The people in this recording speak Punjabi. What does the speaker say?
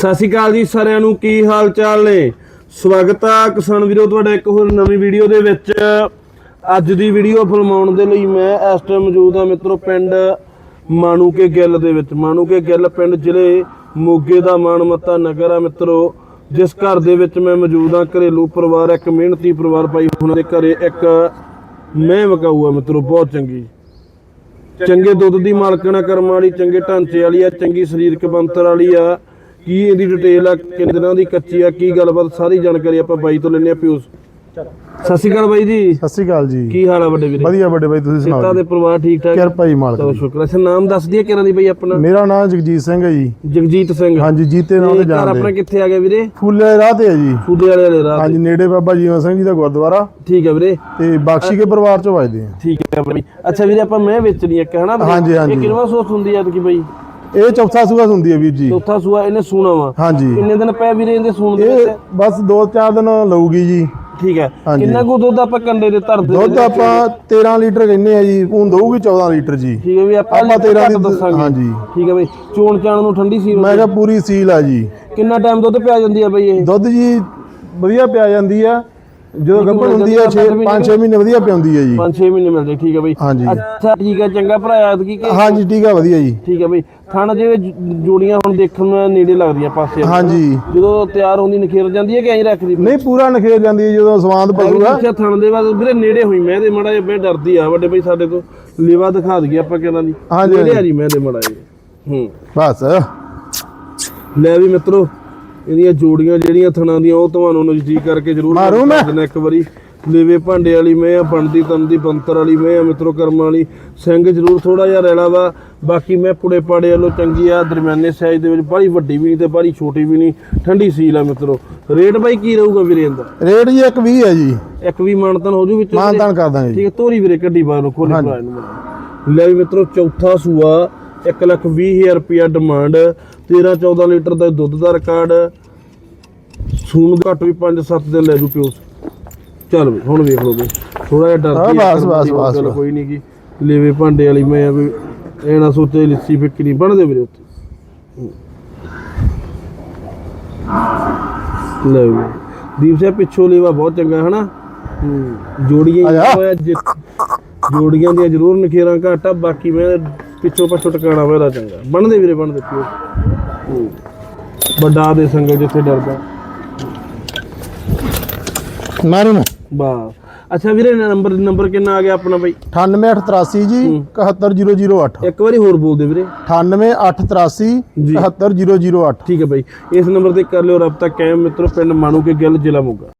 ਸਤਿ ਸ਼੍ਰੀ ਅਕਾਲ ਜੀ ਸਾਰਿਆਂ ਨੂੰ, ਕੀ ਹਾਲ ਚਾਲ ਨੇ? ਸਵਾਗਤ ਆ ਕਿਸਾਨ ਵੀਰੋ ਤੁਹਾਡਾ ਇੱਕ ਹੋਰ ਨਵੀਂ ਵੀਡੀਓ ਦੇ ਵਿੱਚ। ਅੱਜ ਦੀ ਵੀਡੀਓ ਫਿਲਮਾਉਣ ਦੇ ਲਈ ਮੈਂ ਇਸ ਟਾਈਮ ਮੌਜੂਦ ਆ ਮਿੱਤਰੋ ਪਿੰਡ ਮਾਣੂਕੇ ਗਿੱਲ ਦੇ ਵਿੱਚ। ਮਾਣੂਕੇ ਗਿੱਲ ਪਿੰਡ ਜ਼ਿਲ੍ਹੇ ਮੋਗੇ ਦਾ ਮਾਣਮੱਤਾ ਨਗਰ ਆ ਮਿੱਤਰੋ। ਜਿਸ ਘਰ ਦੇ ਵਿੱਚ ਮੈਂ ਮੌਜੂਦ ਆ ਘਰੇਲੂ ਪਰਿਵਾਰ, ਇੱਕ ਮਿਹਨਤੀ ਪਰਿਵਾਰ ਭਾਈ ਉਹਨਾਂ ਦੇ ਘਰੇ ਇੱਕ ਮੈਂ ਵਕਾਊ ਆ ਮਿੱਤਰੋ, ਬਹੁਤ ਚੰਗੀ। ਚੰਗੇ ਦੁੱਧ ਦੀ ਮਾਲਕਣਾ ਕਰਮ ਵਾਲੀ, ਚੰਗੇ ਢਾਂਚੇ ਵਾਲੀ ਆ, ਚੰਗੀ ਸਰੀਰਕ ਬੰਤਰ ਵਾਲੀ ਆ। ਕੀ ਇਹਦੀ ਡਿਟੇਲ ਆ ਕਿੰਨੇ ਦਿਨਾਂ ਦੀ ਕੱਚੀ ਆ ਕੀ ਗੱਲਬਾਤ ਸਾਰੀ ਜਾਣਕਾਰੀ ਆਪਾਂ ਬਾਈ ਤੋਂ ਲੈਣੇ ਆ ਪਿਊਸ ਸਤਿ ਸ਼੍ਰੀ ਅਕਾਲ ਬਾਈ ਜੀ। ਸਤਿ ਸ਼੍ਰੀ ਅਕਾਲ ਜੀ। ਕੀ ਹਾਲ ਆ ਵੱਡੇ ਵੀਰੇ? ਵਧੀਆ ਵੱਡੇ ਬਾਈ ਤੁਸੀਂ ਸੁਣਾਓ ਦੇ ਪਰਿਵਾਰ ਠੀਕ ਠਾਕ? ਕਿਰਪਾ ਹੀ ਮਾਲਕ ਚਲੋ। ਸ਼ੁਕਰ ਅੱਛਾ ਨਾਮ ਦੱਸ ਦਈਏ ਕਿਹਨਾਂ ਦੀ ਬਾਈ ਆਪਣਾ? ਮੇਰਾ ਨਾਮ ਜਗਜੀਤ ਸਿੰਘ ਹੈ ਜੀ। ਜਗਜੀਤ ਸਿੰਘ। ਹਾਂਜੀ ਜੀਤੇ ਨਾਮ ਤੇ ਤੇ ਘਰ ਆਪਣਾ ਜਾਣਦੇ ਕਿੱਥੇ ਆ ਗਿਆ ਵੀਰੇ? ਫੁੱਲੇ ਰਾਹ ਤੇ ਹੈ ਜੀ। ਫੂਡੇ ਵਾਲੇ ਵਾਲੇ ਰਾਹ ਹਾਂਜੀ ਨੇੜੇ ਬਾਬਾ ਜੀਵਨ ਸਿੰਘ ਜੀ ਦਾ ਗੁਰਦੁਆਰਾ। ਠੀਕ ਹੈ ਵੀਰੇ। ਤੇ ਬਖਸ਼ੀ ਕੇ ਪਰਿਵਾਰ ਚੋਂ ਵੱਜਦੇ ਆ। ਠੀਕ ਹੈ ਬਾਈ। ਅੱਛਾ ਵੀਰੇ ਆਪਾਂ ਮੈਂ ਵੇਚਣੀ ਇੱਕ ਹਨਾ। ਇਹ ਕਿੰਨਵਾਂ ਸੋਚ ਹੁੰਦੀ ਆ ਕਿ ਬਾਈ? ਇਹ ਚੌਥਾ ਸੂਆ ਹੁੰਦੀ ਹੈ ਵੀਰ ਜੀ। ਚੌਥਾ ਸੂਆ ਇਹਨੇ ਸੂਣਾ ਵਾ। ਹਾਂਜੀ। ਕਿੰਨੇ ਦਿਨ ਪਏ ਵੀਰੇ ਇਹਦੇ ਸੂਣ ਦੇ ਇਹ ਵਿੱਚ? ਬਸ 2-4 ਦਿਨ ਲਊਗੀ ਜੀ। ਠੀਕ ਹੈ। ਹਾਂਜੀ। ਕਿੰਨਾ ਕੁ ਦੁੱਧ ਆਪਾਂ ਕੰਡੇ ਦੇ ਧਰਦੇ ਦੁੱਧ ਆਪਾਂ 13 ਲੀਟਰ ਕਹਿੰਦੇ ਆ ਜੀ ਹੁਣ ਦਊਗੀ 14 ਲੀਟਰ ਜੀ। ਠੀਕ ਹੈ ਵੀ ਆਪਾਂ ਆਪਾਂ ਲੀਟਰ 13 ਘੱਟ ਦੀ ਦੱਸਾਂਗੇ। ਹਾਂਜੀ। ਠੀਕ ਹੈ ਬਈ ਚੋਣ ਚਾਣ ਨੂੰ ਠੰਡੀ ਸੀ ਮੈਂ ਕਿਹਾ ਪੂਰੀ ਸੀਲ ਆ ਜੀ। ਕਿੰਨਾ ਟਾਈਮ ਦੁੱਧ ਪਿਆ ਜਾਂਦੀ ਆ ਬਈ ਇਹ? ਦੁੱਧ ਜੀ ਵਧੀਆ ਪਿਆ ਜਾਂਦੀ ਆ। ਜਦੋਂ ਗੱਭਣ ਹੁੰਦੀ ਆ 6 5-6 ਮਹੀਨੇ ਵਧੀਆ ਪਿਆਉਂਦੀ ਆ ਜੀ। 5-6 ਮਹੀਨੇ ਮਿਲਦੇ ਠੀਕ ਹੈ ਬਈ। ਹਾਂਜੀ। ਅੱਛਾ ਠੀਕ ਹੈ ਚੰਗਾ ਭਰਾ ਐਤਕੀ ਕਿ ਹਾਂਜੀ ਠੀਕ ਆ ਵਧੀਆ ਜੀ। ਠੀਕ ਹੈ ਬਈ। ਥਣ ਜਿਹੜੇ ਜ- ਜੋੜੀਆਂ ਹੁਣ ਦੇਖਣ ਨੂੰ ਨੇੜੇ ਲੱਗਦੀਆਂ ਪਾਸੇ। ਹਾਂਜੀ। ਜਦੋਂ ਤਿਆਰ ਹੁੰਦੀ ਨਖੇਰ ਜਾਂਦੀ ਹੈ ਕਿ ਐਂ ਰੱਖਦੀ ਨਹੀਂ ਪੂਰਾ ਨਖੇਰ ਜਾਂਦੀ ਹੈ ਜਦੋਂ ਸਵਾਦ ਪਊਗਾ ਅੱਛਾ ਥਣ ਦੇ ਬਾਅਦ ਵੀਰੇ ਨੇੜੇ ਹੋਈ ਮੈਂ ਤੇ ਮੜਾ ਜਿਹਾ ਮੈਂ ਡਰਦੀ ਆ ਵੱਡੇ ਬਈ ਸਾਡੇ ਤੋਂ ਲੇਵਾ ਦਿਖਾ ਦਈਏ ਆਪਾਂ ਕਿਹਨਾਂ ਦੀ। ਹਾਂਜੀ, ਨੇੜੇ ਆ ਹਾਂਜੀ। ਜੀ ਮੈਂ ਤੇ ਮੜਾ ਹੂੰ। ਬਸ। ਲੈ ਵੀ ਮਿੱਤਰੋ। ਇਹਦੀਆਂ ਜੋੜੀਆਂ ਜਿਹੜੀਆਂ ਥਣਾਂ ਦੀਆਂ ਉਹ ਤੁਹਾਨੂੰ ਨਜ਼ਦੀਕ ਕਰਕੇ ਜ਼ਰੂਰ ਮਾਰੂ ਮੈਂ। ਇੱਕ ਵਾਰੀ। ਲੇਵੇ ਭਾਂਡੇ ਵਾਲੀ ਮੈਂ ਆ ਬਣਦੀ ਤੰਦੀ ਬੰਤਰ ਵਾਲੀ ਮੈਂ ਆ ਮਿੱਤਰੋ ਕਰਮ ਵਾਲੀ। ਸਿੰਘ ਜ਼ਰੂਰ ਥੋੜਾ ਜਿਹਾ ਰੈਲਾ ਵਾ। ਬਾਕੀ ਮੈਂ ਪੁੜੇ ਪਾੜੇ ਵੱਲੋਂ ਚੰਗੀ ਆ ਦਰਮਿਆਨੇ ਸਾਈਜ਼ ਦੇ ਵਿੱਚ ਬੜੀ ਵੱਡੀ ਵੀ ਨਹੀਂ ਤੇ ਬੜੀ ਛੋਟੀ ਵੀ ਨਹੀਂ। ਠੰਡੀ ਸੀਲ ਆ ਮਿੱਤਰੋ। ਰੇਟ ਬਾਈ ਕੀ ਰਹੂਗਾ ਵੀਰੇ ਇਹਦਾ? ਰੇਟ ਜੀ ਇੱਕ 20 ਹੈ ਜੀ। ਵੀ ਮਾਨਤਨ ਹੋ ਜੂ ਵਿੱਚ ਮਾਨਤਾਨ ਕਰ ਦਾਂਗੇ ਠੀਕ ਹੈ ਤੋਰੀ ਵੀਰੇ ਕੱਢੀ ਬਾਹਰ ਨੂੰ ਖੋਲੇ ਭਰਾ ਨੂੰ। ਲੈ ਵੀ ਮਿੱਤਰੋ ਚੌਥਾ ਸੂਆ। 1 ਲੱਖ 20 ਹਜ਼ਾਰ ਰੁਪਿਆ ਡਿਮਾਂਡ 13 14 ਲੀਟਰ ਦਾ ਦੁੱਧ ਦਾ ਰਿਕਾਰਡ ਸੂਨ ਘੱਟ ਵੀ 5-7 ਦਿਨ ਲੈ ਜੂ ਪਿਓ ਚੱਲ ਵੀ ਹੁਣ ਵੇਖ ਲਓ ਬਈ ਥੋੜਾ ਜਿਹਾ ਡਰਦੀ ਹਾਂ, ਬਸ, ਬਸ, ਬਸ। ਕੋਈ ਨਹੀਂ ਕੀ ਲੇਵੇ ਭਾਂਡੇ ਵਾਲੀ ਮੈਂ ਆ ਵੀ ਇਹ ਨਾ ਸੋਚੇ ਲਿੱਸੀ ਫਿੱਕੀ ਨਹੀਂ ਬਣਦੇ ਵੀਰੇ ਉੱਥੇ। ਲੈ ਵੀ ਦੀਪ ਸਿੰਘ ਪਿੱਛੋਂ ਲੇਵਾ ਬਹੁਤ ਚੰਗਾ ਹਨਾ? ਜੋੜੀਆਂ ਹੋਇਆ ਜੋੜੀਆਂ ਦੀਆਂ ਜ਼ਰੂਰ ਨਖੇਰਾਂ ਘੱਟ ਬਾਕੀ ਮੈਂ ਪਿੱਛੋਂ ਪਾਸੋਂ ਟਿਕਾਣਾ ਵੇਲਾ ਚੰਗਾ। ਬਣਦੇ ਵੀਰੇ ਬਣਦੇ ਪਿਓ। ਵੱਡਾ ਦੇ ਸੰਗਲ ਜਿੱਥੇ ਡਰਦਾ। ਮਾਰੂ ਨੂੰ। ਬਾ ਅੱਛਾ ਵੀਰੇ ਨੰਬਰ ਨੰਬਰ ਕਿੰਨਾ ਆ ਗਿਆ ਆਪਣਾ ਬਾਈ? 9883 ਜੀ 71008 ਇੱਕ ਵਾਰੀ ਹੋਰ ਬੋਲ ਦੇ ਵੀਰੇ। 9883 71008 ਠੀਕ ਹੈ ਬਾਈ। ਇਸ ਨੰਬਰ ਤੇ ਕਰ ਲਿਓ ਰابطਾ ਕਾਇਮ ਮਿੱਤਰੋ ਪਿੰਡ ਮਾਨੂ ਕੇ ਗਿੱਲ ਜ਼ਿਲ੍ਹਾ ਮੋਗਾ।